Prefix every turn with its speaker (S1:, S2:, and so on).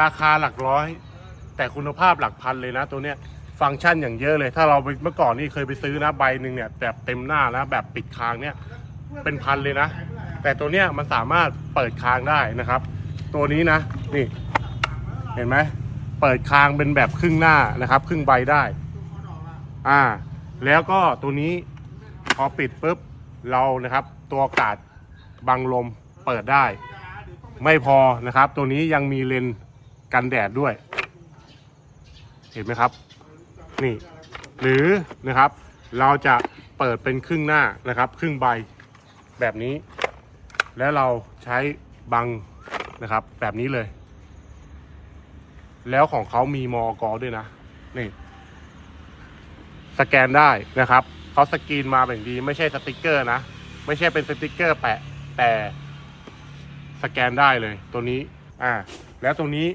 S1: ราคาหลักร้อย แต่คุณภาพหลักพันเลยนะ ตัวเนี้ยฟังก์ชันอย่างเยอะเลย ถ้าเราไปเมื่อก่อนนี่เคยไปซื้อนะใบหนึ่งเนี่ยแบบเต็มหน้านะแบบปิดคางเนี่ยเป็นพันเลยนะ แต่ตัวเนี้ยมันสามารถเปิดคางได้นะครับ ตัวนี้นะนี่ เห็นไหมเปิดคางเป็นแบบครึ่งหน้านะครับ ครึ่งใบได้ อ่า แล้วก็ตัวนี้พอปิดปุ๊บเรานะครับ ตัวกาดบังลมเปิดได้ ไม่พอนะครับ ตัวนี้ยังมีเลน กันแดดด้วย เห็นไหมครับ นี่ หรือนะครับ เราจะเปิดเป็นครึ่งหน้านะครับ ครึ่งใบแบบนี้ แล้วเราใช้บังนะครับ แบบนี้เลย แล้วของเขามีมอกอด้วยนะ นี่สแกนได้นะครับเขาสกรีนมาแบบดี ไม่ใช่สติกเกอร์นะ ไม่ใช่เป็นสติกเกอร์แปะแต่สแกนได้เลยตัวนี้ อ่า แล้วตัวนี้